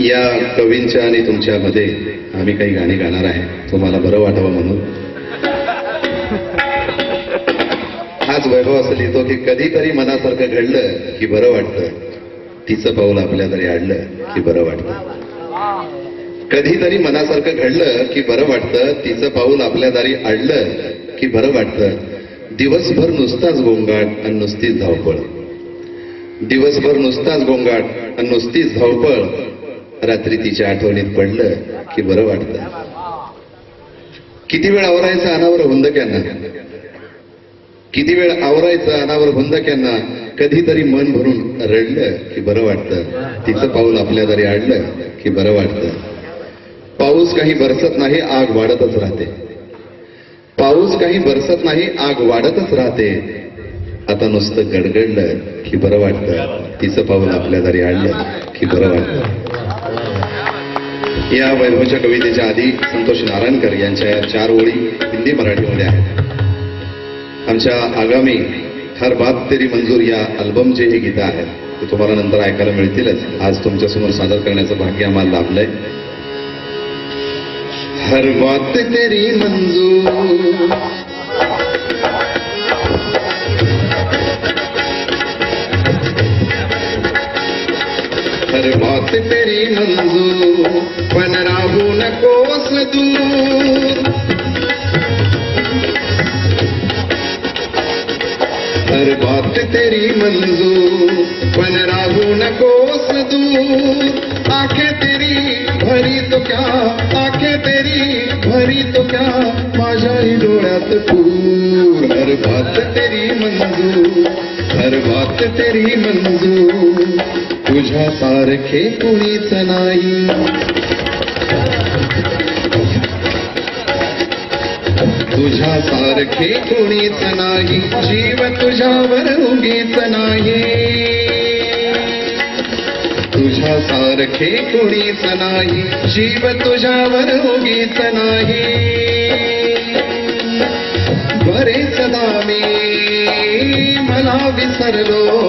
या कवींच्या आणि तुमच्यामध्ये आम्ही काही गाणी गाणार आहे. तुम्हाला बरं वाटावं म्हणून. हाच वैभव असं लिहितो की कधीतरी मनासारखं घडलं की बरं वाटतं. तिचं पाऊल आपल्या तरी आणलं की बरं वाटतं. कधीतरी मनासारखं घडलं की बरं वाटतं. तिचं पाऊल आपल्या दारी आणलं की बरं वाटतं. दिवसभर नुसताच गोंगाट आणि नुसतीच धावपळ. दिवसभर नुसताच गोंगाट आणि नुसतीच धावपळ. रात्री तिच्या आठवणीत पडलं की बरं वाटतं. किती वेळ आवरायचं अनावर हुंदक्यांना? किती वेळ आवरायचं अनावर हुंदक्यांना? कधीतरी मन भरून रडलं की बरं वाटतं. तिचं पाऊल आपल्या दारी आणलं की बरं वाटतं. पाऊस काही बरसत नाही आग वाढतच राहते. पाऊस काही बरसत नाही आग वाढतच राहते. आता नुसतं गडगडलं की बरं वाटतं. तिचं पाऊल आपल्या दारी आणलं की बरं वाटतं. या वैभवच्या कवितेच्या आधी संतोष नारायणकर यांच्या या चार ओळी हिंदी मराठीमध्ये आहेत. आमच्या आगामी हर बात तेरी मंजूर या अल्बमचे हे गीतं आहेत ते तुम्हाला नंतर ऐकायला मिळतीलच. आज तुमच्यासमोर सादर करण्याचं भाग्य आम्हाला लाभलंय. हर बात तेरी मंजूर हर बात तेरी मंजूर पण राहू नकोस दूर। हर बात तेरी मंजूर पण राहू नकोस दूर। आँखें तेरी भरी तो क्या, आँखें तेरी भरी तो क्या डोळ्यात पूर हर बात तेरी मंजूर हर बात तेरी मंजूर तुझ्या सारखे कुणीच नाही तुझ्या सारखे कुणीच नाही जीव तुझ्यावर उगीच नाही तुझ्या सारखे कुणीच नाही जीव तुझ्यावर उगीच नाही बरेचदा मी मला विसरलो.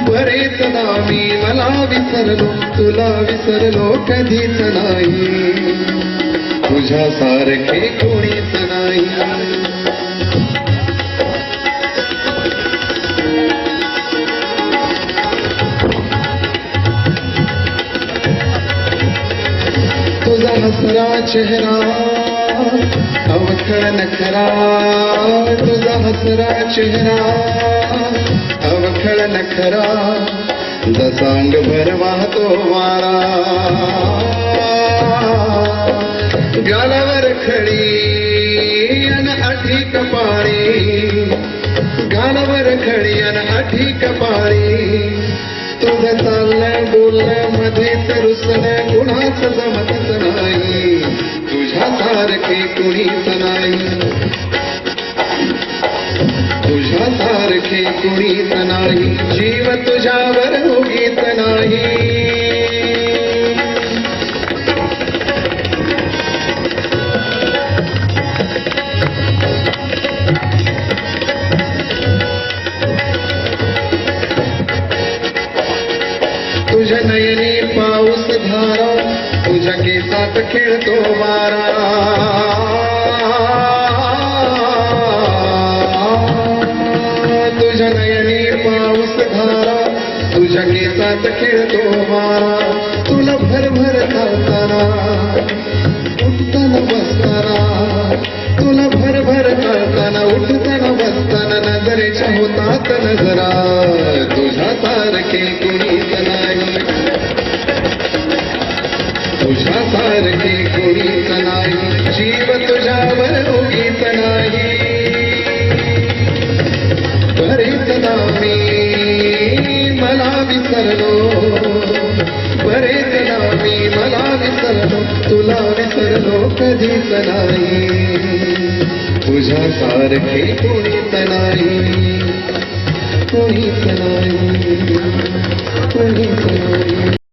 बरेचदा मी मला विसरलो तुला विसरलो कधीच नाही. तुझ्या सारखे कोणीच नाही. तुझा हसरा चेहरा अवखळ नखरा तुझा हसरा चेहरा. अवखळ नखरा जसांग भर वाहतो वारा. गालावर खडी अन अठी कपाळी गालावर खडी अन अठी कपाळी तुझं चाललं बोललं मध्ये तर कुणाच जमतच नाही सारखे कुणीच नाही तुझ्या सारखे कुणीच नाही जीव तुझ्यावर उगीत नाही तुझ्या नयनी पाऊस धारा तुझ्या केसात खेळतो वारा. तुझ्या नयनी पाऊस धारा तुझ्या केसात खेळतो वारा. तुला भरभर चालताना उठताना बसताना तुला भरभर चालताना उठताना बसताना नजरेच्या होतात नजरा. तुझ्या सारखे कुणीच विसरलो विसरलो बरेचदा मी मला विसरलो तुला विसरलो कधीच नाही. तुझ्या सारखे कोणीच नाही. कोणीच नाही. कोणीच नाही.